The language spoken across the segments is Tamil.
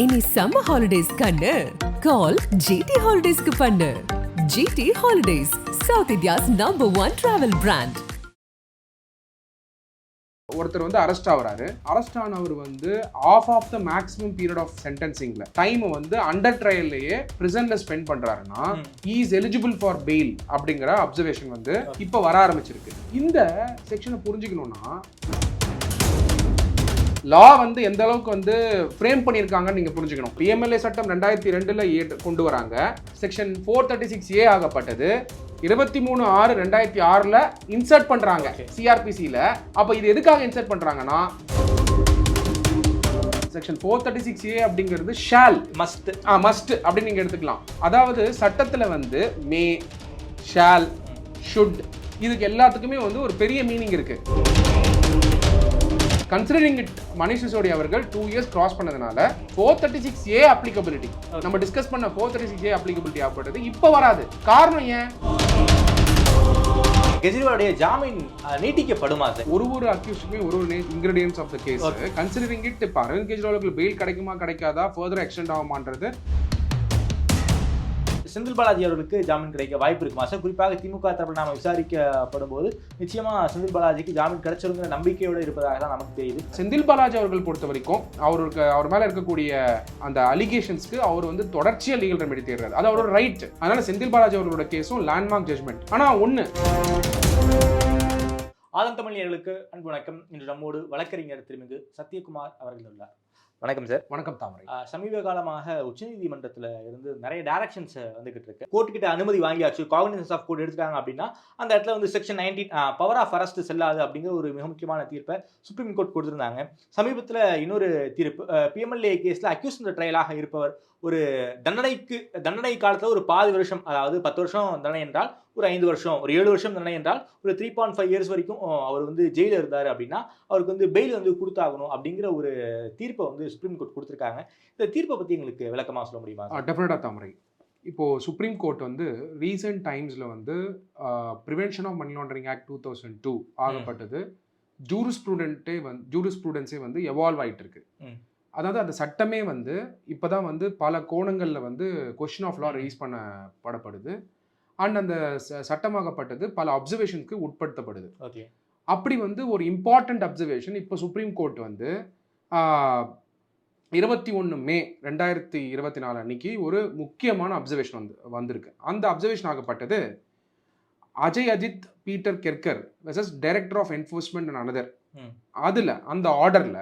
இனி சம்மர் ஹாலிடேஸ் கண்ணு. கால் ஜிடி ஹாலிடேஸ்க்கு பண்ணு. GT holidays south India's number one travel brand ஒருத்தர் வந்து அரெஸ்ட் ஆகுறாரு. அரெஸ்ட் ஆனவர் வந்து half of the maximum period of சென்டென்சிங்ல time வந்து அண்டர் ட்ரையல்லையே பிரிசன்ல ஸ்பெண்ட் பண்றாருன்னா இஸ் எலிஜிபிள் ஃபார் பெயில் அப்படிங்கிற அப்சர்வேஷன் வந்து இப்போ வர ஆரம்பிச்சிருக்கு. இந்த செக்ஷனை புரிஞ்சுக்கணும்னா லா வந்து எந்த அளவுக்கு வந்து ஃப்ரேம் பண்ணியிருக்காங்கன்னு நீங்க புரிஞ்சுக்கணும். பிஎம்எல்ஏ சட்டம் ரெண்டாயிரத்தி ரெண்டுல கொண்டு வராங்க. Section four thirty six A ஆகப்பட்டது. இருபத்தி மூணு ஆறு ரெண்டாயிரத்தி ஆறுல இன்சர்ட் பண்றாங்க சிஆர்பிசியில அப்ப இது எதுக்காக இன்சர்ட் பண்றாங்கன்னா section four thirty six A அப்படிங்கிறது ஷால் மஸ்ட் ஆ மஸ்ட் அப்படின்னு நீங்க எடுத்துக்கலாம். அதாவது சட்டத்துல வந்து மே ஷால் ஷுட் இதுக்கு எல்லாத்துக்குமே வந்து ஒரு பெரிய மீனிங் இருக்கு. கன்சிடரிங் இட் மணிஷ் சிசோடி அவர்கள் டூ இயர்ஸ் கிராஸ் பண்ணதுனால four thirty six A applicability நம்ம டிஸ்கஸ் பண்ண four thirty six A applicability ஆகப்பட்டது இப்போ வராது. காரணம் ஏன்? கெஜ்ரிவாலுடைய ஜாமீன் நீட்டிக்கப்படுமா சார் ஒரு ஒரு அக்யூஸ்டுமே ஒரு ஒரு ingredients of the case considering it இப்போ அரவிந்த் கெஜ்ரிவாலுக்கு பெயில் கிடைக்குமா கிடைக்காதா? ஃபர்தர் எக்ஸ்டெண்ட் ஆகுமான்றது செந்தில் பாலாஜி அவர்களுக்கு ஜாமீன் கிடைக்க வாய்ப்பு இருக்குமா? சார் குறிப்பாக திமுக தரப்பில் நாம விசாரிக்கப்படும் போது நிச்சயமா செந்தில் பாலாஜிக்கு ஜாமீன் கிடைச்சிருங்கிற நம்பிக்கையோடு இருப்பதாக தான் நமக்கு தெரியுது. செந்தில் பாலாஜி அவர்கள் பொறுத்த வரைக்கும் அவருக்கு அவர் மேல இருக்கக்கூடிய அந்த அலிகேஷன்ஸ்க்கு அவர் வந்து தொடர்ச்சியா லீகல் ரெமெடி தேடுறாரு. அது அவரோட ரைட் அதனால செந்தில் பாலாஜி அவர்களோட கேஸும் லேண்ட்மார்க் ஜட்மெண்ட் ஆனா ஒண்ணு. ஆதம் தமிழர்களுக்கு அன்பு வணக்கம். இன்று நம்மோடு வழக்கறிஞர் திருமிகு சத்யகுமார் அவர்கள் உள்ளார். வணக்கம் சார் வணக்கம் தாமரை. சமீப காலமாக உச்சநீதிமன்றத்தில் இருந்து நிறைய டைரக்ஷன்ஸ் வந்துகிட்டு இருக்கு. கோர்ட் கிட்ட அனுமதி வாங்கியாச்சு. காகனிசன்ஸ் ஆஃப் கோர்ட் எடுத்துட்டாங்க அப்படின்னா அந்த இடத்துல வந்து section nineteen power of arrest செல்லாது அப்படிங்கிற ஒரு மிக முக்கியமான தீர்ப்பை சுப்ரீம் கோர்ட் கொடுத்திருந்தாங்க. சமீபத்தில் இன்னொரு தீர்ப்பு பிஎம்எல்ஏ கேஸில் அக்யூஸ் ட்ரையலாக இருப்பவர் ஒரு தண்டனைக்கு தண்டனை காலத்தில் ஒரு பாதி வருஷம் அதாவது பத்து வருஷம் தண்டனை என்றால் ஒரு ஐந்து வருஷம் ஒரு ஏழு வருஷம் தண்டனை என்றால் ஒரு த்ரீ பாயிண்ட் ஃபைவ் இயர்ஸ் வரைக்கும் அவர் வந்து ஜெயிலில் இருந்தார் அப்படின்னா அவருக்கு வந்து பெயில் வந்து கொடுத்தாகணும் அப்படிங்கிற ஒரு தீர்ப்பை வந்து சுப்ரீம் கோர்ட் கொடுத்துருக்காங்க. இந்த தீர்ப்பை பற்றி எங்களுக்கு விளக்கமாக சொல்ல முடியுமா சார்? டெஃபினட்டா தாமரை. இப்போ சுப்ரீம் கோர்ட் வந்து ரீசெண்ட் டைம்ஸ்ல வந்து prevention of money laundering act two thousand two ஆகப்பட்டது. ஜூரிஸ்ப்ரூடென்ட்டே வந்து ஜூரிஸ்ப்ரூடென்ஸே வந்து எவால்வ் ஆயிட்டு இருக்கு. அதாவது அந்த சட்டமே வந்து இப்போதான் வந்து பல கோணங்கள்ல வந்து கொஷின் ஆஃப் லா ம். ரைஸ் பண்ணப்படப்படுது அண்ட் அந்த சட்டமாகப்பட்டது பல அப்சர்வேஷனுக்கு உட்படுத்தப்படுது. அப்படி வந்து ஒரு இம்பார்ட்டண்ட் அப்சர்வேஷன் இப்போ சுப்ரீம் கோர்ட் வந்து இருபத்தி ஒன்று மே ரெண்டாயிரத்தி இருபத்தி நாலு அன்னைக்கு ஒரு முக்கியமான அப்சர்வேஷன் வந்து வந்திருக்கு. அந்த observation ஆகப்பட்டது Ajay Ajit Peter Kerkar versus director of enforcement and another. அதில் அந்த ஆர்டரில்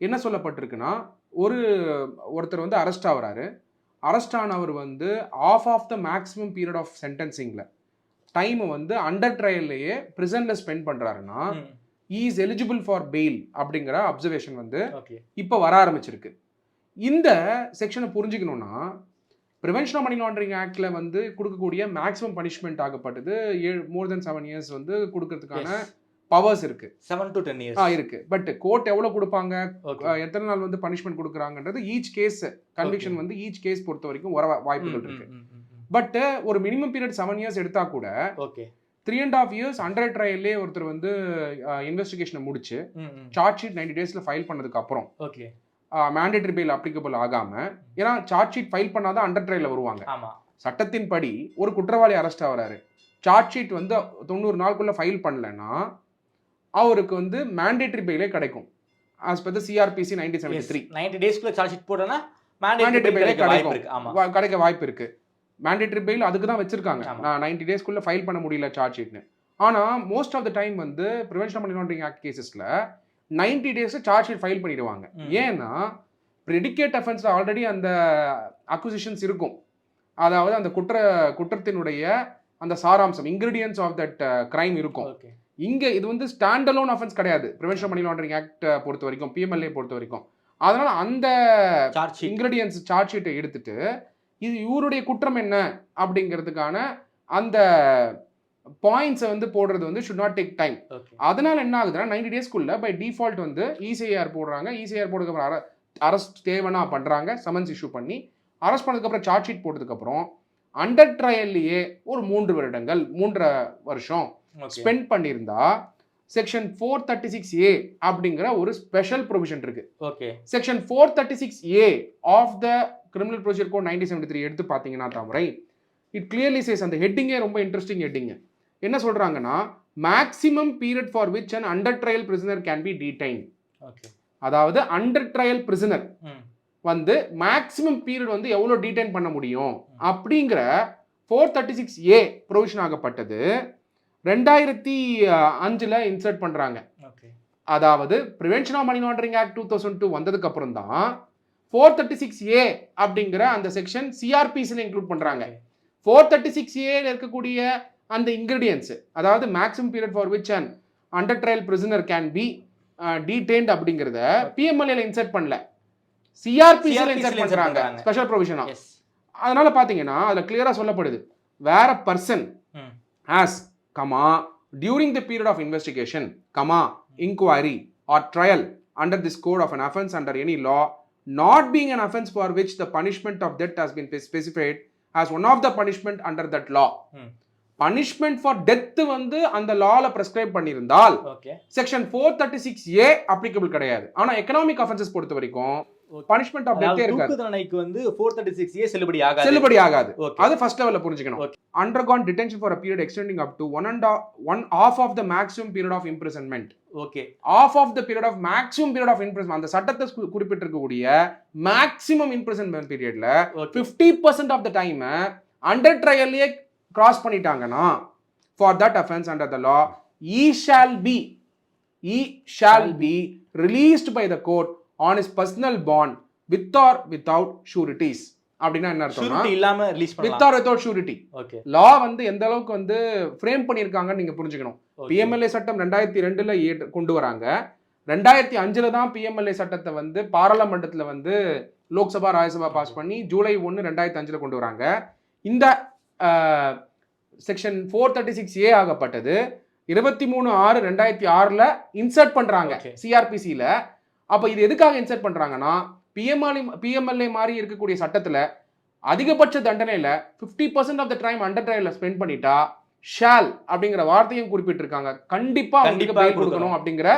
என்ன சொல்லப்பட்டிருக்குன்னா ஒரு ஒருத்தர் வந்து அரெஸ்ட் ஆகுறாரு. அரெஸ்ட் ஆனவர் வந்து half of the maximum period of சென்டென்சிங்கில் டைமை வந்து அண்டர் ட்ரையல்லையே ப்ரிசனில் ஸ்பெண்ட் பண்ணுறாருன்னா. இஸ் எலிஜிபிள் ஃபார் பெயில் அப்படிங்கிற அப்சர்வேஷன் வந்து இப்போ வர ஆரம்பிச்சிருக்கு. இந்த செக்ஷனை புரிஞ்சுக்கணும்னா ப்ரிவென்ஷன் ஆஃப் மணி லாண்டரிங் ஆக்டில் வந்து கொடுக்கக்கூடிய மேக்ஸிமம் பனிஷ்மெண்ட் ஆகப்பட்டது ஏழு மோர் தென் செவன் இயர்ஸ் வந்து கொடுக்கறதுக்கான பவர்ஸ் இருக்கு. செவன் டு டென் இயர்ஸ் இருக்கு. பட் கோர்ட் எவ்வளோ கொடுப்பாங்க? எத்தனை நாள் வந்து பனிஷ்மெண்ட் கொடுக்குறாங்கன்றது ஈச் கேஸ் கன்விக்ஷன் வந்து ஈச் கேஸ் பொறுத்த வரைக்கும் வர வாய்ப்புகள் இருக்கு. பட் ஒரு மினிமம் பீரியட் செவன் இயர்ஸ் எடுத்தா கூட okay three and half years under ட்ரையல்லே ஒருத்தர் வந்து இன்வெஸ்டிகேஷனை முடிச்சு சார்ஜ் ஷீட் நைன்டி டேஸ்ல ஃபைல் பண்ணதுக்கு அப்புறம் ஓகே மேண்டேட்டரி பெயில் அப்ளிகபிள் ஆகாம ஏன்னா சார்ஜ் ஷீட் ஃபைல் பண்ணாதான் அண்டர் ட்ரையல்ல வருவாங்க. ஆமா. சட்டத்தின்படி ஒரு குற்றவாளி அரெஸ்ட் ஆகுறாரு. சார்ஜ் ஷீட் வந்து தொண்ணூறு நாளுக்குள்ள ஃபைல் பண்ணலன்னா அவருக்கு வந்து மேண்டேட்டரி பெயிலே கிடைக்கும். As per CrPC nineteen seventy three ninety டேஸ்க்குள்ள charge sheet போட்டோன்னா கிடைக்க வாய்ப்பு கிடைக்கும். கிடைக்க வாய்ப்பு இருக்கு. மேண்டேட்டரி பெயில் அதுக்கு தான் வச்சிருக்காங்க. நான் நைன்டி டேஸ்க்குள்ள ஃபைல் பண்ண முடியல சார்ஜ் ஷீட்னு ஆனா மோஸ்ட் ஆஃப் த டைம் வந்து prevention money laundering act கேசஸ்ல ninety days charge sheet file பண்ணிடுவாங்க. ஏன்னா ப்ரெடிகேட் அஃபென்ஸ்ல ஆல்ரெடி அந்த அக்விசிஷன்ஸ் இருக்கும். அதாவது அந்த குற்ற குற்றத்தினுடைய அந்த சாராம்சம் இன்கிரீடியன்ஸ் ஆஃப் தட் கிரைம் இருக்கும். ஓகே இங்க இது வந்து ஸ்டாண்ட் அலோன் அஃபென்ஸ் கிடையாது ப்ரிவென்ஷன் மணி லாண்டரிங் ஆக்ட் பொறுத்த வரைக்கும் பிஎம்எல்ஏ பொறுத்த வரைக்கும். அதனால அந்த சார்ஜ் இன்கிரீடியன்ஸ் சார்ஜ் ஷீட்டை எடுத்துட்டு இது இவருடைய குற்றம் என்ன அப்படிங்கிறதுக்கான அந்த பாயிண்ட்ஸை வந்து போடுறது வந்து ஷுட் நாட் டேக் டைம் அதனால என்ன ஆகுதுன்னா நைன்டி டேஸ்க்குள்ள பை டிஃபால்ட் வந்து E இசிஐஆர் போடுறாங்க. E இசிஐஆர் போடுறதுக்கு அரெஸ்ட் தேவைன்னா பண்றாங்க. சமன்ஸ் இஷ்யூ பண்ணி அரெஸ்ட் பண்ணதுக்கப்புறம் சார்ஜ் ஷீட் போட்டதுக்கப்புறம் அண்டர் ட்ரையல்லையே ஒரு மூன்று வருடங்கள் மூன்றரை வருஷம் ஸ்பெண்ட் பண்ணியிருந்தா section four thirty six A அப்படிங்கிற ஒரு ஸ்பெஷல் ப்ரொவிஷன் இருக்கு. Okay. Section four thirty six A of the criminal procedure code nineteen seventy three எடுத்து பார்த்தீங்கன்னா தாமரை இட் கிளியர்லி சேஸ் அந்த ஹெட்டிங்கே ரொம்ப இன்ட்ரெஸ்டிங் ஹெட்டிங் என்ன சொல்றாங்கன்னா maximum period for which and under trial prisoner can be detain அதாவது அண்டர் ட்ரையல் பிரிசனர் வந்து மேக்ஸிமம் பீரியட் வந்து எவ்வளோ டீடைன் பண்ண முடியும்? அப்படிங்கிற four thirty six A provision ஆகப்பட்டது. ரெண்டாயிரத்தி அஞ்சில் இன்சர்ட் பண்ணுறாங்க அதாவது prevention of money laundering act two thousand two வந்ததுக்கு அப்புறம் தான் ஃபோர் தேர்ட்டி சிக்ஸ் ஏ அப்படிங்கிற அந்த செக்ஷன் சிஆர்பிசியில் இன்க்ளூட் பண்ணுறாங்க ஃபோர் தேர்ட்டி சிக்ஸ் ஏல இருக்கக்கூடிய அந்த இன்கிரீடியன்ஸ் அதாவது maximum period for which and under trial prisoner can be detained அப்படிங்கிறத பிஎம்எல்ஏல இன்சர்ட் பண்ணல. சிஆர்பிசியில் இன்சர்ட் பண்றாங்க. ஸ்பெஷல் ப்ரொவிஷனா எஸ் அதனால பாத்தீங்கன்னா அதுல கிளியரா சொல்லப்படுது. வேற person as comma during the period of investigation comma inquiry or trial under this code of an offense under any law not being an offense for which the punishment of death has been specified as one of the punishment under that law ம் பனிஷ்மெண்ட் ஃபார் டெத் வந்து அந்த லால prescribe பண்ணியிருந்தால் section four thirty six A applicable கிடையாது ஆனா எக்கனாமிக் அஃபென்சஸ் பொறுத்த வரைக்கும் பனிஷ்மெண்ட் ஆஃப் டெத்தே இருக்காது தண்டனைக்கு வந்து 436 ஏ செல்லுபடி ஆகாது செல்லுபடி ஆகாது அது ஃபர்ஸ்ட் லெவல்ல புரிஞ்சுக்கணும் for a period extending up to one and a- one half of the maximum period of imprisonment okay half of the period of maximum period of imprisonment அந்த சட்டத்தை குறிப்பிட்டிருக்கக்கூடிய maximum imprisonment periodல ஓகே 50% of the time அண்டர் ட்ரையல்லையே கிராஸ் பண்ணிட்டாங்கன்னா for that offence under the law he shall be he shall be released by the court on his personal bond with or without sureties அப்படின்னா என்ன அர்த்தம்னா ஷூரிட்டி இல்லாம release with or without surety okay law வந்து எந்த அளவுக்கு வந்து ஃப்ரேம் பண்ணியிருக்காங்கன்னு நீங்க புரிஞ்சுக்கணும். பிஎம்எல்ஏ சட்டம் ரெண்டாயிரத்தி ரெண்டுல கொண்டு வராங்க. ரெண்டாயிரத்தி அஞ்சுல தான் பிஎம்எல்ஏ சட்டத்தை வந்து பாராளுமன்றத்துல வந்து லோக்சபா ராஜ்யசபா பாஸ் பண்ணி ஜூலை ஒன்று ரெண்டாயிரத்தி அஞ்சுல கொண்டு வராங்க. இந்த section four thirty six A ஆகப்பட்டது. இருபத்தி மூணு ஆறு ரெண்டாயிரத்தி ஆறுல இன்சர்ட் பண்றாங்க Okay. சிஆர்பிசியில அப்ப இது எதுக்காக இன்சர்ட் பண்றாங்கன்னா பிஎம்ஆர்ஏ பிஎம்எல்ஏ மாதிரி இருக்கக்கூடிய சட்டத்துல அதிகபட்ச தண்டனையில 50% percent of the time under ட்ரையல்ல spend பண்ணிட்டா ஷால் அப்படிங்கிற வார்த்தையும் குறிப்பிட்டிருக்காங்க கண்டிப்பா அவங்களுக்கு கொடுக்கணும். அப்படிங்கிற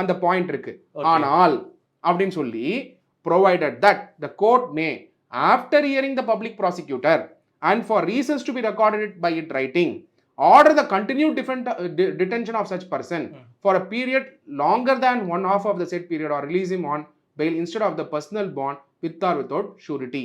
அந்த பாயிண்ட் இருக்கு. ஆனால் அப்படின்னு சொல்லி that the court may after hearing the public prosecutor and for reasons to be recorded it by it writing order the continued different, uh, de- detention of such person Hmm. for a period longer than one half of the said period or release him on bail instead of the personal bond with or without surety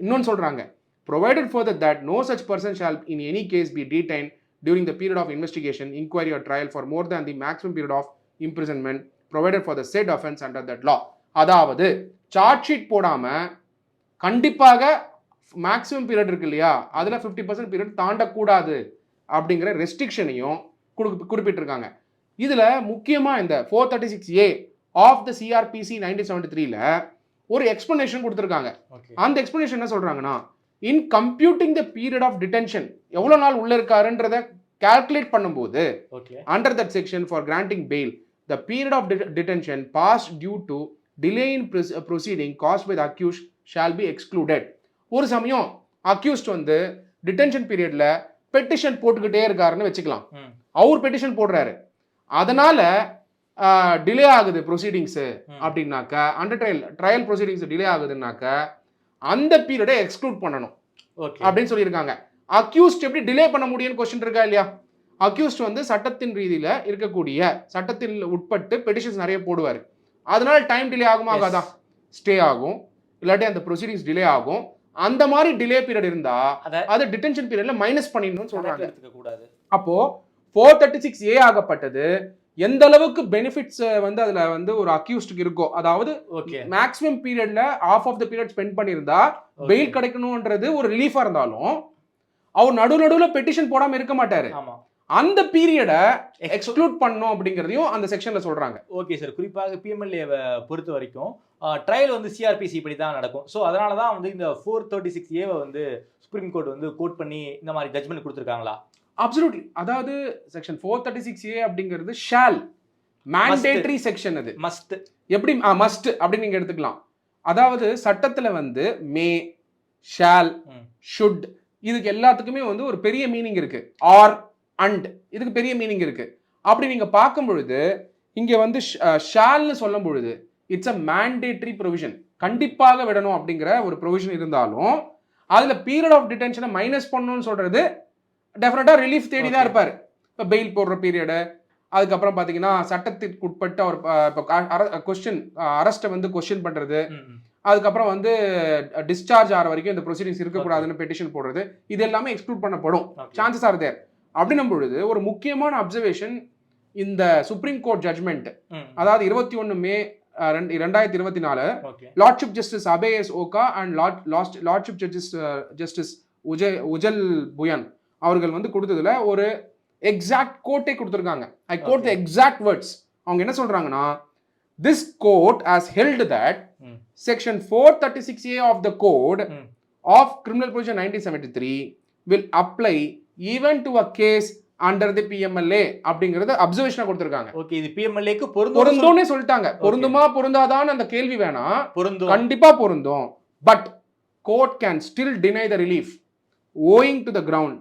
இன்னொன்னு சொல்றாங்க provided further that no such person shall in any case be detained during the period of investigation inquiry or trial for more than the maximum period of imprisonment provided for the said offense under that law அதாவது சார்ஜ் ஷீட் போடாம கண்டிப்பாக மேக்ஸிமம் பீரியட் இருக்கு இல்லையா அதில் ஃபிஃப்டி பர்சன்ட் பீரியட் தாண்டக்கூடாது அப்படிங்கிற ரெஸ்ட்ரிக்ஷனையும் குறிப்பிட்டிருக்காங்க. இதில் முக்கியமாக இந்த four thirty six A of the CrPC nineteen seventy த்ரீல ஒரு எக்ஸ்பிளனேஷன் கொடுத்துருக்காங்க. அந்த எக்ஸ்பிளனேஷன் என்ன சொல்றாங்கன்னா in computing the period of detention எவ்வளோ நாள் உள்ள இருக்காருன்றத கால்குலேட் பண்ணும்போது for granting bail, the period of det- detention passed due to delay in pres- uh, proceeding caused by the accused shall be excluded. ஒரு சமயம் அக்யூஸ்ட் வந்து டிடென்ஷன் பீரியட்ல பெட்டிஷன் போட்டுக்கிட்டே இருக்காருன்னு வச்சுக்கலாம். அவர் பெட்டிஷன் போடுறாரு. அதனால டிலே ஆகுது ப்ரொசீடிங்ஸ். அப்படின்னாக்க under trial trial proceedings delay ஆகுதுன்னாக்க அந்த பீரியடை எக்ஸ்க்ளூட் பண்ணணும். ஓகே. அப்படின்னு சொல்லியிருக்காங்க. அக்யூஸ்ட் எப்படி டிலே பண்ண முடியும்னு கொஸ்டின் இருக்கா இல்லையா? அக்யூஸ்ட் வந்து சட்டத்தின் ரீதியில இருக்கக்கூடிய சட்டத்தில் உட்பட்டு பெட்டிஷன்ஸ் நிறைய போடுவார். அதனால டைம் டிலே ஆகுமா. ஆகாதா? ஸ்டே ஆகும். இல்லாட்டி அந்த ப்ரொசீடிங்ஸ் டிலே ஆகும். அந்த மாதிரி டிலே பீரியட் இருந்தா அத டிடென்ஷன் பீரியட்ல மைனஸ் பண்ணிடணும்னு சொல்றாங்க. கூடாது. அப்போ ஃபோர் தேர்ட்டி சிக்ஸ் ஏ ஆகப்பட்டது. எந்த அளவுக்கு பெனிஃபிட்ஸ் வந்து அதுல வந்து ஒரு அக்யூஸ்டுக்கு இருக்கோ அதாவது மேக்ஸிமம் பீரியட்ல of of the period spend பண்ணியிருந்தா பெயில் கிடைக்கணும்ன்றது ஒரு ரிலீஃபா இருந்தாலும் அவர் நடு நடுவுல பெட்டிஷன் போடாம இருக்க மாட்டாரு. அந்த பீரியடை எக்ஸ்க்ளூட் பண்ணணும் அப்படிங்கறதையும் அந்த செக்ஷன்ல சொல்றாங்க. ஓகே சார் குறிப்பாக பிஎம்எல்ஏவை பொறுத்த வரைக்கும் ட்ரையல் வந்து சிஆர்பிசி இப்படி தான் நடக்கும். ஸோ அதனால தான் வந்து இந்த ஃபோர் தேர்ட்டி சிக்ஸ் ஏவை வந்து சுப்ரீம் கோர்ட் வந்து கோட் பண்ணி இந்த மாதிரி ஜட்மெண்ட் கொடுத்துருக்காங்களா? அப்சல்யூட்லி அதாவது section four thirty six A அப்படிங்கிறது ஷால் மேண்டேட்டரி செக்ஷன் அது. மஸ்ட் எப்படி? மஸ்ட் அப்படின்னு நீங்க எடுத்துக்கலாம். அதாவது சட்டத்துல வந்து மே. ஷால். ஷுட் இதுக்கு எல்லாத்துக்குமே வந்து ஒரு பெரிய மீனிங் இருக்கு. ஆர் அண்ட் இதுக்கு பெரிய மீனிங் இருக்கு. அப்படி நீங்க பார்க்கும் பொழுது இங்க வந்து ஷால்னு சொல்லும் பொழுது இட்ஸ் அ மேண்டேட்டரி ப்ரொவிஷன் கண்டிப்பாக விடணும் அப்படிங்கிற ஒரு ப்ரொவிஷன் இருந்தாலும் அதுல பீரியட் ஆஃப் டிடென்ஷனை மைனஸ் பண்ணணும்னு சொல்றது டெஃபினட்டா ரிலீஃப் தேடி தான். இருப்பாரு இப்போ பெயில் போடுற பீரியடு அதுக்கப்புறம் பார்த்தீங்கன்னா சட்டத்திற்கு உட்பட்டு அவர் இப்போ கொஸ்டின் அரெஸ்ட்டை வந்து கொஸ்டின் ம். அதுக்கப்புறம் வந்து டிஸ்சார்ஜ் ஆகிற வரைக்கும் இந்த ப்ரொசீடிங்ஸ் இருக்கக்கூடாதுன்னு பெட்டிஷன் போடுறது இது எல்லாமே எக்ஸ்க்ளூட் பண்ணப்படும். சான்சஸ் ஆர் தேர் அப்படின்னும் பொழுது ஒரு முக்கியமான அப்சர்வேஷன் இந்த சுப்ரீம் கோர்ட் ஜட்மெண்ட். அதாவது இருபத்தி ஒன்று மே ரெண்டாயிரத்தி இருபத்தி நாலு lordship justice Abhay S Oka and lord last lordship justice justice Ujjayi Ujjal Bhuyan அவர்கள் வந்து கொடுத்ததுல ஒரு எக்ஸாக்ட் கோட்டே கொடுத்துருக்காங்க I quote the. Exact words அவங்க என்ன சொல்றாங்கன்னா this court has held that. Section four thirty six A of the code. Of criminal provision nineteen seventy three will apply even to a case under the PMLA அப்படிங்கறது அப்சர்வேஷனா கொடுத்துருக்காங்க. ஓகே இது பிஎம்எல்ஏக்கு பொருந்தும் பொருந்தோன்னே சொல்லிட்டாங்க. பொருந்துமா பொருந்தாதான்னு அந்த கேள்வி வேணாம் பொருந்தும். கண்டிப்பா பொருந்தும். But court can still deny the relief owing to the ground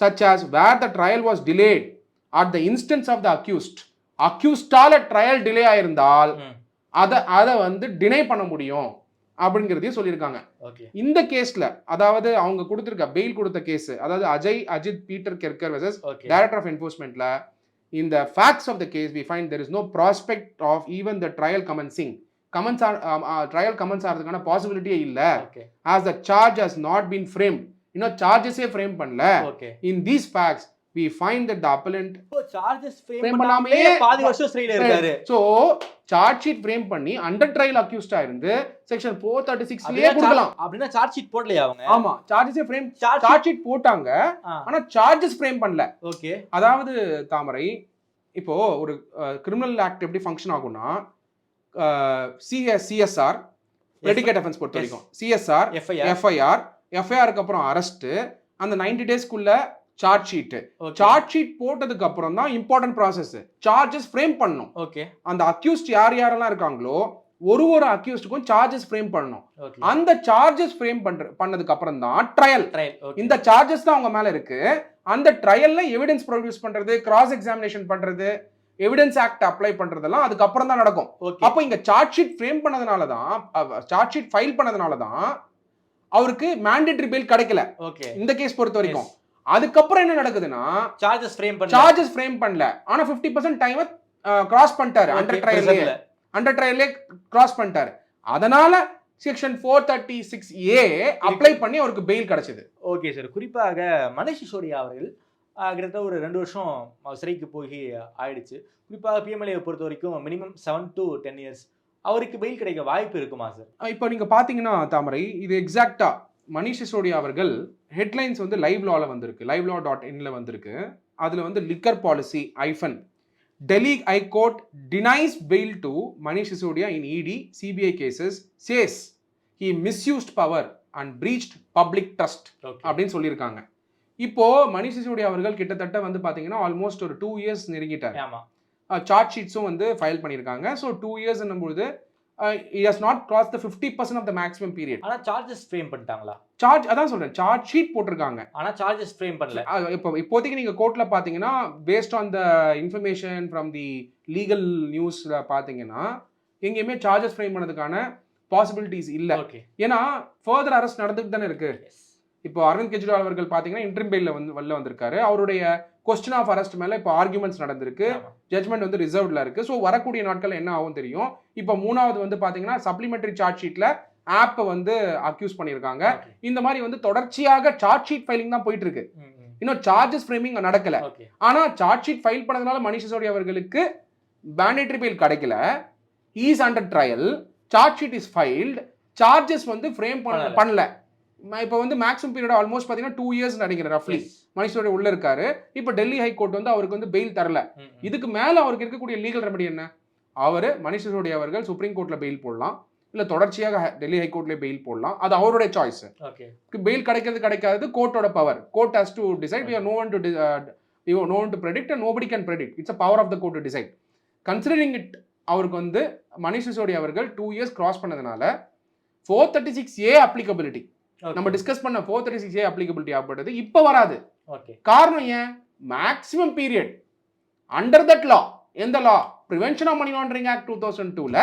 such as where the trial was delayed at the instance of the accused அக்யூஸ்டால trial delay ஆயிருந்தால். அதை அதை வந்து டினை பண்ண முடியும். அப்படிங்கிறதையும் சொல்லியிருக்காங்க. ஓகே. இந்த கேஸ்ல அதாவது அவங்க கொடுத்துருக்க பெயில் கொடுத்த கேஸ் அதாவது Ajay Ajit Peter Kerkar versus okay. Director of என்ஃபோர்ஸ்மெண்ட்ல இந்த facts of the case we find there is no prospect of even the trial commencing commence trial commence ஆகிறதுக்கான பாசிபிலிட்டியே இல்லை. As the charge has not been frame இன்னும் சார்ஜஸே ஃப்ரேம் பண்ணல. In these facts we find that the appellant charges frame பண்ணாமலே பண்ணாமலே பாதி வருஷம் சிறையில இருக்காரு. ஸோ சார்ஜ் ஷீட் ஃப்ரேம் பண்ணி அண்டர் ட்ரையல் அக்யூஸ்டா இருந்து செக்ஷன் ஃபோர் தேர்ட்டி சிக்ஸ்லயே கொடுக்கலாம். அப்படின்னா சார்ஜ் ஷீட் போடலையா அவங்க? ஆமா சார்ஜஸே ஃப்ரேம் சார்ஜ் ஷீட் போட்டாங்க. ஆனா சார்ஜஸ் ஃப்ரேம் பண்ணல. ஓகே. அதாவது தாமரை இப்போ ஒரு கிரிமினல் ஆக்ட் எப்படி ஃபங்க்ஷன் ஆகும்னா சிஎஸ் சிஎஸ்ஆர் ப்ரெடிகேட் அஃபென்ஸ் பொறுத்த. வரைக்கும். சிஎஸ்ஆர் எஃப்ஐஆர் எஃப்ஐஆருக்கு அப்புறம் அரெஸ்ட் அந்த நைன்டி டேஸ்க்குள்ள சார்ஜ் ஷீட் சார்ஜ் ஷீட் போட்டதுக்கு அப்புறம் தான் இம்பார்ட்டன்ட் ப்ராசஸ் சார்ஜஸ் ஃப்ரேம் பண்ணணும் ஓகே அந்த அக்யூஸ்ட் யார் யாரெல்லாம் இருக்காங்களோ ஒரு ஒரு அக்யூஸ்டுக்கும் சார்ஜஸ் ஃப்ரேம் பண்ணணும் அந்த சார்ஜஸ் ஃப்ரேம் பண்ற பண்ணதுக்கு அப்புறம் தான் ட்ரையல் இந்த சார்ஜஸ் தான் அவங்க மேல இருக்கு. அந்த ட்ரையல்ல எவிடன்ஸ் ப்ரொடியூஸ் பண்றது கிராஸ் எக்ஸாமினேஷன் பண்றது எவிடன்ஸ் ஆக்ட் அப்ளை பண்றதெல்லாம் அதுக்கப்புறம் தான் நடக்கும். அப்போ இங்க சார்ஜ் ஷீட் ஃப்ரேம் பண்ணதுனால தான் சார்ஜ் ஷீட் ஃபைல் பண்ணதுனால தான் அவருக்கு மேண்டேட்டரி பெயில் கிடைக்கல. இந்த கேஸ் பொறுத்த வரைக்கும். அதுக்கப்புறம் என்ன நடக்குதுன்னா சார்ஜஸ் ஃப்ரேம் பண்ணல. சார்ஜஸ் ஃப்ரேம் பண்ணல. ஆனா 50% பர்சன்ட் டைம் கிராஸ் பண்ணிட்டாரு. அண்டர் ட்ரையல்லே. அண்டர் ட்ரையல்லே கிராஸ் பண்ணிட்டாரு. அதனால section four thirty six A apply பண்ணி அவருக்கு பெயில் கிடைச்சது. ஓகே சார் குறிப்பாக மணிஷ் சிசோடியா அவர்கள் கிட்டத்தட்ட ஒரு ரெண்டு வருஷம் சிறைக்கு போய் ஆயிடுச்சு. குறிப்பாக பிஎம்எல்ஏ பொறுத்த வரைக்கும் minimum seven to ten years அவருக்கு பெயில் கிடைக்க வாய்ப்பு இருக்குமா சார் இப்போ நீங்க பாத்தீங்கன்னா தாமரை இது எக்ஸாக்டா மணிஷ் சிசோடியா அவர்கள் ஹெட்லைன்ஸ் வந்து லைவ் லால வந்திருக்கு. லைவ் லா டாட் இன்ல வந்திருக்கு. அதுல வந்து லிக்கர் பாலிசி ஐஃபன் Delhi high court denies bail to Manish Sisodia in ED CBI cases says he misused power and breached public trust அப்படின்னு சொல்லியிருக்காங்க. இப்போ மணிஷ் சிசோடியா அவர்கள் கிட்டத்தட்ட வந்து பாத்தீங்கன்னா ஆல்மோஸ்ட் ஒரு டூ இயர்ஸ் நெருங்கிட்டார். சார்ஜ் ஷீட்ஸும் வந்து ஃபைல் பண்ணியிருக்காங்க. ஸோ டூ இயர்ஸ் பொழுது has not cross the fifty percent of the maximum period ஆனா சார்ஜஸ் ஃப்ரேம் பண்ணிட்டாங்களா? சார்ஜ் அதான் சொல்றேன் சார்ஜ் ஷீட் போட்டிருக்காங்க. ஆனா சார்ஜஸ் ஃப்ரேம் பண்ணல. இப்போ இப்போதைக்கு நீங்க கோர்ட்ல பாத்தீங்கன்னா based on the information from the legal நியூஸ்ல பாத்தீங்கன்னா எங்கேயுமே சார்ஜஸ் ஃப்ரேம் பண்ணதுக்கான பாசிபிலிட்டிஸ் இல்ல. ஓகே ஏன்னா ஃபர்தர் அரெஸ்ட் நடந்துட்டு தானே இருக்கு. இப்போ அரவிந்த் கெஜ்ரிவால் அவர்கள் பாத்தீங்கன்னா இன்ட்ரிம் பெயில வந்து வெளில வந்திருக்காரு. அவருடைய கொஸ்டின் ஆஃப் அரெஸ்ட் மேல இப்போ ஆர்குமெண்ட்ஸ் நடந்திருக்கு. ஜட்மெண்ட் வந்து ரிசர்வ்ல இருக்கு. ஸோ வரக்கூடிய நாட்கள் என்ன ஆகும் தெரியும். இப்போ மூணாவது வந்து பாத்தீங்கன்னா சப்ளிமெண்டரி சார்ஜ் ஷீட்ல ஆப்பை வந்து அக்யூஸ் பண்ணியிருக்காங்க. இந்த மாதிரி வந்து தொடர்ச்சியாக சார்ஜ் ஷீட் ஃபைலிங் தான் போயிட்டு இருக்கு இன்னும் சார்ஜஸ் ஃப்ரேமிங் நடக்கல. ஓகே ஆனா சார்ஜ் ஷீட் ஃபைல் பண்ணதுனால மணிஷ் சிசோடியா அவர்களுக்கு மேண்டேட்டரி பெயில் கிடைக்கல. Is under trial charge sheet is filed charges வந்து ஃப்ரேம் பண்ண பண்ணல. பண்ணல. இப்போ வந்து மேக்ஸிமம் பீரியட் ஆல்மோஸ்ட் பார்த்தீங்கன்னா டூ இயர்ஸ் நினைக்கிறேன் ரஃப்லி சிசோடியா உள்ள இருக்காரு. இப்போ டெல்லி ஹை கோர்ட் வந்து அவருக்கு வந்து பெயில் தரல. இதுக்கு மேல அவருக்கு இருக்கக்கூடிய லீகல் ரெமடி என்ன? அவர் மணிஷ் சிசோடியா அவர்கள் சுப்ரீம் கோர்ட்ல பெயில் போடலாம். இல்ல தொடர்ச்சியாக டெல்லி ஹை கோர்ட்ல பெயில் போடலாம். அது அவருடைய சாய்ஸ் பெயில் கிடைக்கிறது கிடைக்காதது கோர்ட்டோட power court has to decide we no one to no one to predict nobody can predict it's a power of the court to decide considering it அவருக்கு வந்து மணிஷ் சிசோடி அவர்கள் டூ இயர்ஸ் கிராஸ் பண்ணதுனால four thirty six A applicability நம்ம டிஸ்கஸ் பண்ண four thirty six A applicability ஆகப்பட்டது இப்போ வராது. ஓகே காரணம் ஏன்? Maximum period under that law எந்த law prevention of money laundering act two thousand டூல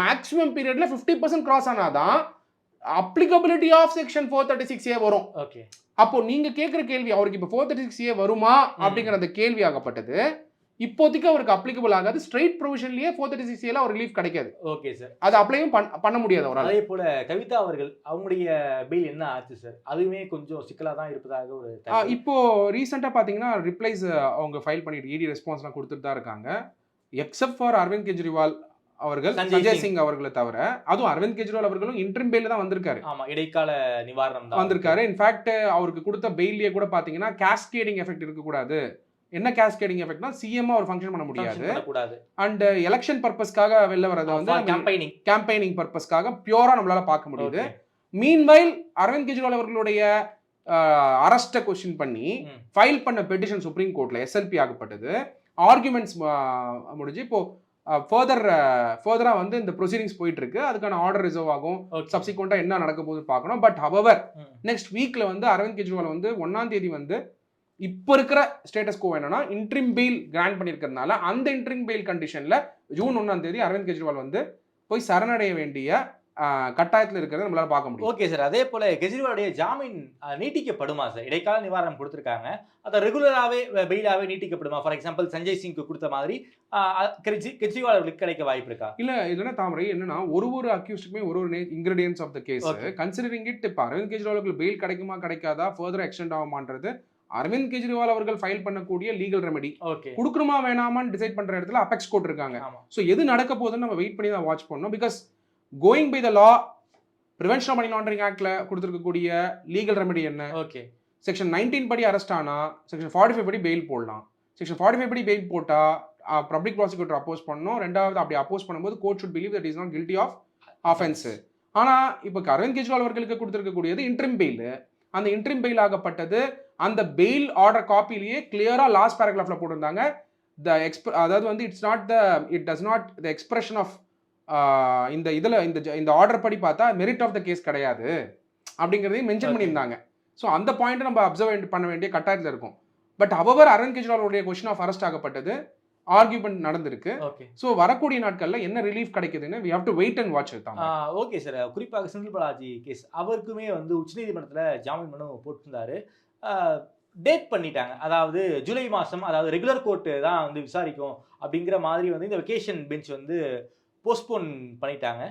மேக்ஸிமம் பீரியட்ல fifty percent cross ஆனாதான் applicability of section four thirty six A வரும். ஓகே அப்போ நீங்க கேட்குற கேள்வி அவருக்கு இப்போ ஃபோர் தேர்ட்டி சிக்ஸ் ஏ வருமா? அப்படிங்கிற அந்த கேள்வி ஆகப்பட்டது. இப்போதைக்கு அவருக்கு அப்ளிகபிள் ஆகாது. ஸ்ட்ரைட் ப்ரொவிஷன்லயே ஃபோர் தேர்ட்டி சிக்ஸ் ஏல அவர் ரிலீஃப் கிடைக்காது. ஓகே சார் அது அப்ளையும் பண்ண- முடியாது அவரால். அதே போல கவிதா அவர்கள் அவங்களுடைய பெயில் என்ன ஆச்சு சார் அதுவுமே கொஞ்சம் சிக்கலா தான் இருப்பதாக ஒரு. இப்போ ரீசெண்டாக பார்த்தீங்கன்னா ரிப்ளைஸ் அவங்க ஃபைல் பண்ணிட்டு இடி ரெஸ்பான்ஸ்லாம் கொடுத்துட்டு தான் இருக்காங்க. எக்ஸப்ட் ஃபார் அரவிந்த் கெஜ்ரிவால் அவர்கள் சஞ்சய் சிங். அவர்களை தவிர அதுவும் அரவிந்த் கெஜ்ரிவால் அவர்களும் இன்ட்ரிம் பெயில தான் வந்திருக்காரு. ஆமா இடைக்கால நிவாரணம் தான். வந்திருக்காரு. இன்ஃபேக்ட் அவருக்கு கொடுத்த பெயிலே கூட பார்த்தீங்கன்னா கேஸ்கேடிங் எஃபெக்ட் இருக்கக்கூடாது. என்ன கேஸ்கேடிங் எஃபெக்ட்னா சிஎம் அவர் ஃபங்க்ஷன் பண்ண முடியாது. அண்ட் எலெக்ஷன் பர்பஸ்க்காக வெளில வரதை வந்து கேம்பெயினிங் கேம்பெயினிங் பர்பஸ்க்காக பியூரா நம்மளால பார்க்க முடியுது. மீன்வைல் அரவிந்த் கெஜ்ரிவால் அவர்களுடைய அரஸ்ட்டை கொஸ்டின் பண்ணி. ஃபைல் பண்ண பெட்டிஷன் சுப்ரீம் கோர்ட்ல எஸ்எல்பி ஆகப்பட்டது. ஆர்குமெண்ட்ஸ் முடிஞ்சு இப்போ ஃபர்தர் ஃபர்தரா வந்து இந்த ப்ரொசீடிங்ஸ் போயிட்டு இருக்கு அதுக்கான ஆர்டர் ரிசர்வ் ஆகும். சப்சிக்வெண்டா என்ன நடக்க போகுது பார்க்கணும். பட் ஹவவர் நெக்ஸ்ட் வீக்ல வந்து அரவிந்த் கெஜ்ரிவால் வந்து ஒன்னாம் தேதி வந்து இப்போ இருக்கிற ஸ்டேட்டஸ் கோ என்னன்னா இன்ட்ரிம் பெயில் கிராண்ட் பண்ணியிருக்கிறதுனால அந்த இன்ட்ரிம் பெயில் கண்டிஷன்ல ஜூன் ஒன்னாம் தேதி அரவிந்த் கெஜ்ரிவால் வந்து போய் சரணடைய வேண்டிய கட்டாயத்தில் இருக்கிறத நம்மளால பார்க்க முடியும். Okay sir. அதே போல கெஜ்ரிவாலுடைய ஜாமீன் நீட்டிக்கப்படுமா சார்? இடைக்கால நிவாரணம் கொடுத்துருக்காங்க. அதை ரெகுலராகவே பெயிலாவே நீட்டிக்கப்படுமா? ஃபார் எக்ஸாம்பிள் சஞ்சய் சிங்க்கு கொடுத்த மாதிரி கெஜ்ரிவால் அவர்களுக்கு கிடைக்க வாய்ப்பு இருக்கா? இல்ல இதுனா தாமரை? என்னன்னா ஒரு ஒரு அக்யூஸ்டுக்குமே ஒரு ஒரு ingredients of the case. Considering it இப்போ அரவிந்த் கெஜ்ரிவால் அவர்கள் பெயில் கிடைக்குமா கிடைக்காதா? ஃபர்தர் எக்ஸ்டெண்ட் ஆகுமான்றது அரவிந்த் கெஜ்ரிவால் அவர்கள் ஃபைல் பண்ணக்கூடிய லீகல் ரெமெடி ஓகே கொடுக்கணுமா வேணாமான்னு டிசைட் பண்ற இடத்துல அபெக்ஸ் கோர்ட் இருக்காங்க. ஸோ எது நடக்க போகுதுன்னு நம்ம வெயிட் பண்ணி தான் வாட்ச் பண்ணணும். Because going by the law prevention of money laundering ஆக்ட்ல கொடுத்துருக்கக்கூடிய லீகல் ரெமெடி என்ன? ஓகே செக்ஷன் நைன்டீன் படி அரெஸ்ட் ஆனா செக்ஷன் ஃபார்ட்டி ஃபைவ் படி பெயில் போடலாம். செக்ஷன் ஃபார்ட்டி ஃபைவ் படி பெயில் போட்டா பப்ளிக் ப்ராசிக்யூட்டர் அப்போஸ் பண்ணணும். ரெண்டாவது அப்படி அப்போஸ் பண்ணும்போது court should believe that is not guilty of offence ஆனா இப்போ அரவிந்த் கெஜ்ரிவால் அவர்களுக்கு கொடுத்திருக்கக்கூடியது இன்ட்ரிம் பெயில் அந்த இன்ட்ரிம் பெயில் ஆகப்பட்டது அந்த பெயில் ஆர்டர் காப்பிலேயே கிளியரா லாஸ்ட் பேராகிராஃப்ல போட்டிருந்தாங்க. த எக்ஸ்ப அதாவது வந்து it's not the it does not the expression of இந்த இதுல இந்த இந்த ஆர்டர் படி பார்த்தா மெரிட் ஆஃப் த கேஸ் கிடையாது. அப்படிங்கிறதையும் மென்ஷன். பண்ணியிருந்தாங்க. ஸோ அந்த பாயிண்ட் நம்ம அப்சர்வ் பண்ண வேண்டிய கட்டாயத்தில் இருக்கும். பட் அவர் அரவிந்த் கெஜ்ரிவாலுடைய கொஸ்டின் ஆஃப் அரெஸ்ட் ஆகப்பட்டது. ஆர்கியூமெண்ட் நடந்திருக்கு. ஸோ வரக்கூடிய நாட்கள்ல என்ன ரிலீஃப் கிடைக்குதுன்னு we have to wait and watch தான். ஓகே சார் குறிப்பாக செந்தில் பாலாஜி கேஸ் அவருக்குமே வந்து உச்சநீதிமன்றத்தில் ஜாமீன் மனு போட்டிருந்தாரு. டேட் பண்ணிட்டாங்க. அதாவது ஜூலை மாதம் அதாவது ரெகுலர் கோர்ட்டு தான் வந்து விசாரிக்கும் அப்படிங்கிற மாதிரி வந்து இந்த வெக்கேஷன் பெஞ்ச் வந்து போஸ்ட்போன் பண்ணிட்டாங்க.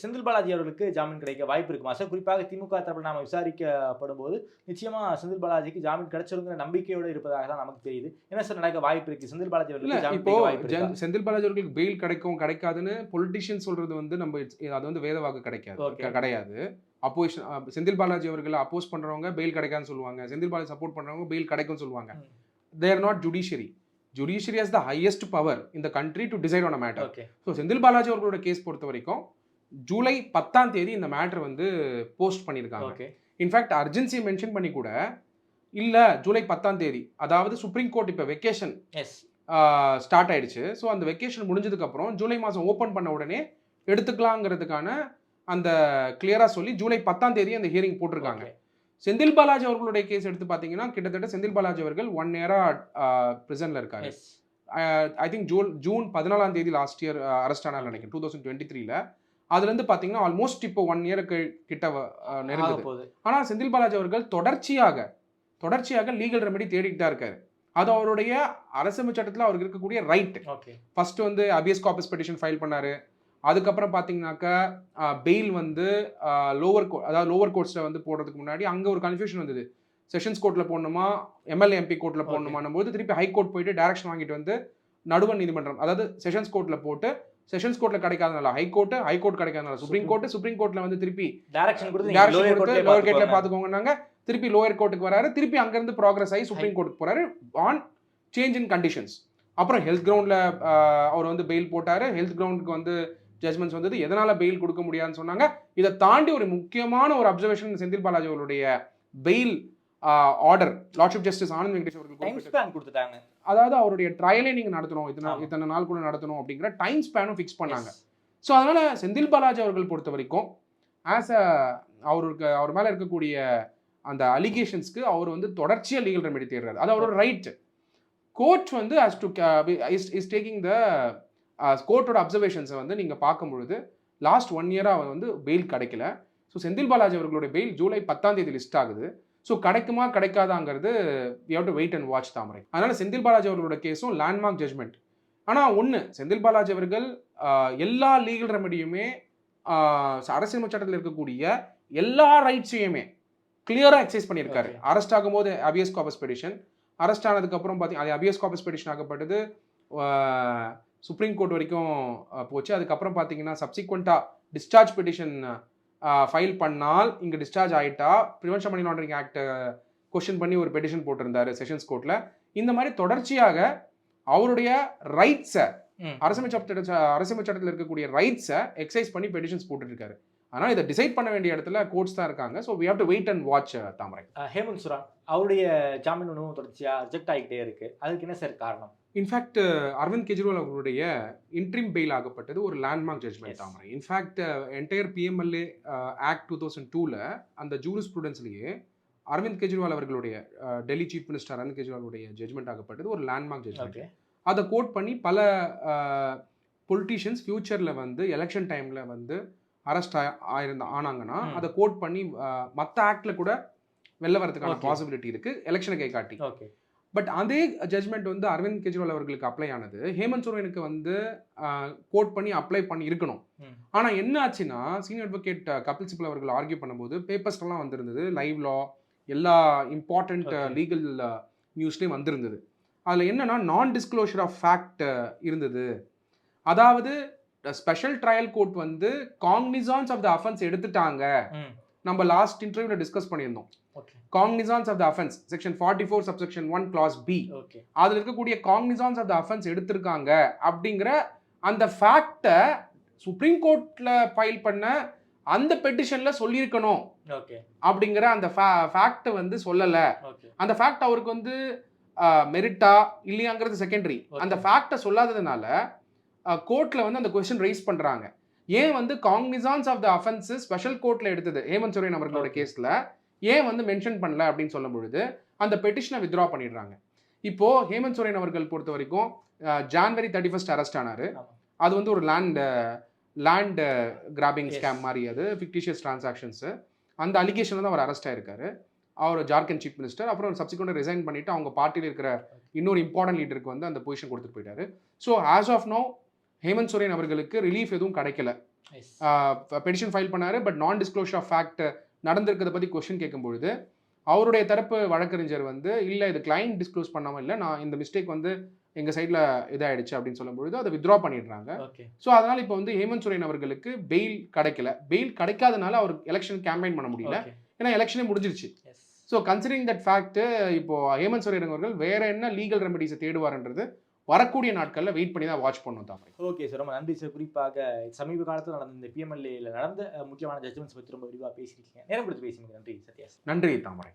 செந்தில் பாலாஜி அவர்களுக்கு ஜாமீன் கிடைக்க வாய்ப்பு இருக்குமா? சார் குறிப்பாக திமுக தரப்பில் நாம விசாரிக்கப்படும் போது நிச்சயமா செந்தில் பாலாஜிக்கு ஜாமீன் கிடைச்சிருங்கிற நம்பிக்கையோடு இருப்பதாக தான் நமக்கு தெரியுது. என்ன சார் நடக்க வாய்ப்பு இருக்கு? செந்தில் பாலாஜி அவர்களுக்கு இப்போ செந்தில் பாலாஜி அவர்களுக்கு பெயில் கிடைக்கும் கிடைக்காதுன்னு பொலிட்டிஷியன் சொல்றது வந்து நம்ம அது வந்து வேத வாக்கு கிடைக்காது கிடையாது. அப்போசிஷன் செந்தில் பாலாஜி அவர்களை அப்போஸ் பண்றவங்க பெயில் கிடைக்காதுன்னு சொல்லுவாங்க. செந்தில் பாலாஜி சப்போர்ட் பண்றவங்க பெயில் கிடைக்கும்னு சொல்லுவாங்க. There not judiciary judiciary has the highest power இந்த country to decide on a matter so Senthil Balaji அவர்களோட கேஸ் பொறுத்த வரைக்கும் ஜூலை பத்தாம் தேதி இந்த மேட்டர் வந்து போஸ்ட் பண்ணியிருக்காங்க. இன்ஃபேக்ட் அர்ஜென்சி மென்ஷன் பண்ணி கூட இல்ல ஜூலை பத்தாம் தேதி அதாவது சுப்ரீம் கோர்ட் இப்போ வெக்கேஷன் எஸ் ஸ்டார்ட் ஆயிடுச்சு. ஸோ அந்த வெக்கேஷன் முடிஞ்சதுக்கு அப்புறம் ஜூலை மாதம் ஓப்பன் பண்ண உடனே எடுத்துக்கலாங்கிறதுக்கான அந்த கிளியரா சொல்லி ஜூலை பத்தாம் தேதி அந்த ஹியரிங் போட்டிருக்காங்க. செந்தில் பாலாஜி அவர்களுடைய கேஸ் எடுத்து பார்த்தீங்கன்னா கிட்டத்தட்ட செந்தில் பாலாஜி அவர்கள் ஒன் இயரா பிரிசன்ல இருக்காரு. ஐ திங்க் ஜூன் ஜூன் பதினாலாம் தேதி லாஸ்ட் இயர் அரெஸ்ட் ஆனார் நினைக்கிறேன் டூ தௌசண்ட் டுவெண்ட்டி த்ரீல அதுலேருந்து பார்த்தீங்கன்னா ஆல்மோஸ்ட் இப்போ ஒன் இயருக்கு கிட்ட நெருங்குது. போகுது. ஆனால் செந்தில் பாலாஜி அவர்கள் தொடர்ச்சியாக தொடர்ச்சியாக லீகல் ரெமெடி தேடிட்டு தான் இருக்காரு. அது அவருடைய அரசமைப்பு சட்டத்தில் அவருக்கு இருக்கக்கூடிய ரைட் ஃபர்ஸ்ட் வந்து அபியஸ் காப்பஸ் பெட்டிஷன் ஃபைல் பண்ணாரு. அதுக்கப்புறம் பார்த்தீங்கன்னாக்கா பெயில் வந்து லோவர் கோர்ட் அதாவது லோவர் கோர்ட்ஸில் வந்து போடுறதுக்கு முன்னாடி அங்கே ஒரு கன்ஃபியூஷன் வந்தது. செஷன்ஸ் கோர்ட்டில் போடணுமா? எம்எல்ஏ எம்பி கோர்ட்டில் போடணுமான்னும் போது திருப்பி ஹை கோர்ட் போயிட்டு டைரக்ஷன் வாங்கிட்டு வந்து நடுவர் நீதிமன்றம் அதாவது செஷன்ஸ் கோர்ட்டில் போட்டு செஷன்ஸ் கோர்ட்டில் கிடைக்காதனால ஹை கோர்ட் ஹை கோர்ட் கிடைக்காதனால சுப்ரீம் கோர்ட் சுப்ரீம் கோர்ட்டில் வந்து திருப்பி டைரக்ஷன் கொடுத்து லோயர் பாத்துக்கோங்க. பாத்துக்கோங்கன்னாங்க. திருப்பி லோயர் கோர்ட்டுக்கு வராரு. திருப்பி அங்கிருந்து ப்ராக்ரஸ் ஆகி சுப்ரீம் கோர்ட்டுக்கு போறாரு ஆன் சேஞ்ச் இன் கண்டிஷன்ஸ் அப்புறம் ஹெல்த் கிரவுண்ட்ல அவர் வந்து பெயில் போட்டாரு. ஹெல்த் கிரவுண்டுக்கு வந்து ஜட்மெண்ட்ஸ் வந்தது. எதனால பெயில் கொடுக்க முடியாதுன்னு சொன்னாங்க. இதை தாண்டி ஒரு முக்கியமான ஒரு அப்சர்வேஷன் செந்தில் பாலாஜி அவருடைய bail order lordship justice Anand Venkatesh அவர்கள் கொடுத்துட்டாங்க. அதாவது அவருடைய ட்ரையலே நீங்க நடத்தணும். இத்தனை. இத்தனை நாள் கூட நடத்தணும் அப்படிங்கிற டைம் ஸ்பேனும் ஃபிக்ஸ் பண்ணாங்க. ஸோ அதனால செந்தில் பாலாஜி அவர்கள் பொறுத்த வரைக்கும் ஆஸ் அ அவருக்கு அவர் மேல இருக்கக்கூடிய அந்த அலிகேஷன்ஸ்க்கு அவர் வந்து தொடர்ச்சியா லீகல் ரெமெடி தேடுறாரு. அது அவரோட ரைட் கோர்ட் வந்து as to is is taking the கோர்ட்டோட அப்சர்வேஷன்ஸை வந்து நீங்கள் பார்க்கும் பொழுது லாஸ்ட் ஒன் இயராக அவன் வந்து பெயில் கிடைக்கல. ஸோ செந்தில் பாலாஜி அவர்களுடைய பெயில் ஜூலை பத்தாம் தேதி லிஸ்ட் ஆகுது. ஸோ கிடைக்குமா கிடைக்காதாங்கிறது we have to wait and watch Thamarai. அதனால செந்தில் பாலாஜி அவர்களோட கேஸும் லேண்ட்மார்க் ஜட்மெண்ட் ஆனால் ஒன்று செந்தில் பாலாஜி அவர்கள் எல்லா லீகல் ரெமடியுமே அரசியல் சட்டத்தில் இருக்கக்கூடிய எல்லா ரைட்ஸையுமே கிளியராக எக்ஸைஸ் பண்ணியிருக்காரு. அரெஸ்ட் ஆகும்போது அபியஸ் காப்பஸ் பெடிஷன் அரெஸ்ட் ஆனதுக்கப்புறம் பார்த்தீங்க அது அபியஸ் காப்பஸ் பெடிஷன் ஆகப்பட்டது சுப்ரீம் கோர்ட் வரைக்கும் போச்சு. அதுக்கப்புறம் பார்த்தீங்கன்னா சப்சிக்வெண்ட்டாக டிஸ்சார்ஜ் பெடிஷன் ஃபைல் பண்ணால் இங்கே டிஸ்சார்ஜ் ஆயிட்டா prevention money laundering act question பண்ணி ஒரு பெடிஷன் போட்டிருந்தாரு செஷன்ஸ் கோர்ட்டில் இந்த மாதிரி தொடர்ச்சியாக அவருடைய ரைட்ஸை ம். அரசமைப்பு சட்ட அரசமைப்பு சட்டத்தில் இருக்கக்கூடிய ரைட்ஸை எக்ஸைஸ் பண்ணி பெடிஷன்ஸ் போட்டுருக்காரு அதனால் இதை டிசைட் பண்ண வேண்டிய இடத்துல கோர்ட்ஸ் தான் இருக்காங்க. So we have to wait and watch Thamarai. Hemant Soren அவருடைய ஜாமீன் ஒன்றும் தொடர்ச்சியா ரிஜெக்ட் ஆகிட்டே இருக்கு. அதுக்கு என்ன சார் காரணம்? இன்ஃபேக்ட் அரவிந்த் கெஜ்ரிவால் அவர்களுடைய இன்ட்ரீம் பெயில் ஆகப்பட்டது ஒரு landmark judgment. Thamarai. In fact entire PMLA act two thousand டூவில் அந்த ஜூரிஸ் ஸ்டூடெண்ட்ஸ்லேயே அரவிந்த் கெஜ்ரிவால் அவர்களுடைய டெல்லி சீஃப் மினிஸ்டர் அரவிந்த் கெஜ்ரிவாலுடைய ஜட்மெண்ட் ஆகப்பட்டது ஒரு லேண்ட்மார்க் ஜட்மெண்ட் அதை கோட் பண்ணி பல பொலிட்டீஷியன்ஸ் ஃபியூச்சரில் வந்து எலெக்ஷன் டைமில் வந்து அரெஸ்ட் ஆயிருந்த ஆனாங்கன்னா. அதை கோட் பண்ணி மற்ற ஆக்ட்ல கூட வெளில வரதுக்கான. பாசிபிலிட்டி இருக்கு எலெக்ஷனை கை காட்டி ஓகே பட் அதே ஜட்மெண்ட் வந்து அரவிந்த் கெஜ்ரிவால் அவர்களுக்கு அப்ளை ஆனது ஹேமந்த் சோரனுக்கு வந்து கோட் பண்ணி அப்ளை பண்ணி இருக்கணும் ம். ஆனா என்ன ஆச்சுன்னா சீனியர் அட்வொகேட் கபில் சிபல் அவர்கள் ஆர்கியூ பண்ணும்போது பேப்பர்ஸ் எல்லாம் வந்திருந்தது லைவ் லா எல்லா இம்பார்ட்டன்ட் Okay. லீகல் நியூஸ்லயும் வந்திருந்தது அதுல என்னன்னா நான் டிஸ்க்ளோஷர் ஆஃப் ஃபேக்ட் இருந்தது அதாவது ஸ்பெஷல் ட்ரையல் கோர்ட் வந்து காக்னிசான்ஸ் ஆஃப் த அஃபென்ஸ் எடுத்துட்டாங்க. நம்ம லாஸ்ட் இன்டர்வியூல டிஸ்கஸ் பண்ணியிருந்தோம். Okay. Cognizance of the offence section forty four subsection one clause B அதுல இருக்கக்கூடிய காக்னிசான்ஸ் ஆஃப் த அஃபென்ஸ் எடுத்திருக்காங்க அப்படிங்கிற அந்த ஃபேக்டை சுப்ரீம் கோர்ட்ல ஃபைல் பண்ண அந்த பெட்டிஷன்ல சொல்லியிருக்கணும். அப்படிங்கிற அந்த ஃபேக்ட் வந்து சொல்லல. அந்த ஃபேக்ட் அவருக்கு வந்து மெரிட்டா இல்லையாங்கிறது செகண்டரி. அந்த ஃபேக்டை சொல்லாததுனால கோர்ட்ல வந்து அந்த கொஸ்டின் ரைஸ் பண்றாங்க. ஏன் வந்து cognizance of the offence special கோர்ட்ல எடுத்தது? ஹேமந்த் சோரன் அவர்களோட. கேஸ்ல ஏன் வந்து மென்ஷன் பண்ணல அப்படின்னு சொல்லும் பொழுது அந்த பெட்டிஷனை வித்ரா பண்ணிடுறாங்க. இப்போ ஹேமந்த் சோரன் அவர்கள் பொறுத்த வரைக்கும் ஜான்வரி தேர்ட்டி ஃபர்ஸ்ட் அரெஸ்ட் ஆனாரு. அது வந்து ஒரு லேண்ட் லேண்ட் கிராபிங். ஸ்கேம் மாதிரி அது ஃபிக்டிஷியஸ் டிரான்சாக்ஷன்ஸ் அந்த அலிகேஷன் தான் அவர் அரெஸ்ட் ஆயிருக்காரு. அவர் ஜார்க்கண்ட் சீஃப் மினிஸ்டர் அப்புறம் சப்சிக்வெண்ட் ரிசைன் பண்ணிட்டு அவங்க பார்ட்டியில் இருக்கிற இன்னொரு இம்பார்ட்டன்ட் லீடருக்கு வந்து அந்த பொசிஷன் கொடுத்துட்டு போயிட்டாரு. So as of now Hemant Soren அவர்களுக்கு ரிலீஃப் எதுவும் கிடைக்கல. பெடிஷன் ஃபைல் பண்ணாரு but non disclosure of fact நடந்திருக்கிறத பத்தி கொஸ்டின் கேட்கும்பொழுது அவருடைய தரப்பு வழக்கறிஞர் வந்து இல்ல இது கிளைண்ட் டிஸ்க்ளோஸ் பண்ணாம இல்ல நான் இந்த மிஸ்டேக் வந்து எங்க சைட்ல இதாயிடுச்சு அப்படின்னு சொல்லும்பொழுது அதை வித்ரா பண்ணிடுறாங்க. ஸோ அதனால இப்போ வந்து ஹேமந்த் சோரன் அவர்களுக்கு பெயில் கிடைக்கல. பெயில் கிடைக்காதனால அவர் எலெக்ஷன் கேம்பெயின் பண்ண முடியல. ஏன்னா எலெக்ஷனே முடிஞ்சிருச்சு. ஸோ கன்சிடரிங் தட் ஃபேக்ட் இப்போ ஹேமந்த் சோரன் அவர்கள் வேற என்ன லீகல் ரெமெடிஸை தேடுவார்ன்றது வரக்கூடிய நாட்களில் வெயிட் பண்ணி தான் வாட்ச் பண்ணும் தாமரை ஓகே சார் ரொம்ப நன்றி சார் குறிப்பாக சமீப காலத்தில் நடந்த இந்த பிஎம்எல்ஏல நடந்த முக்கியமான ஜட்ஜ்மெண்ட்ஸ் பற்றி ரொம்ப விரிவாக பேசியிருக்கீங்க. நேரம் கொடுத்து பேசினீங்க நன்றி சத்யா நன்றி தாமரை.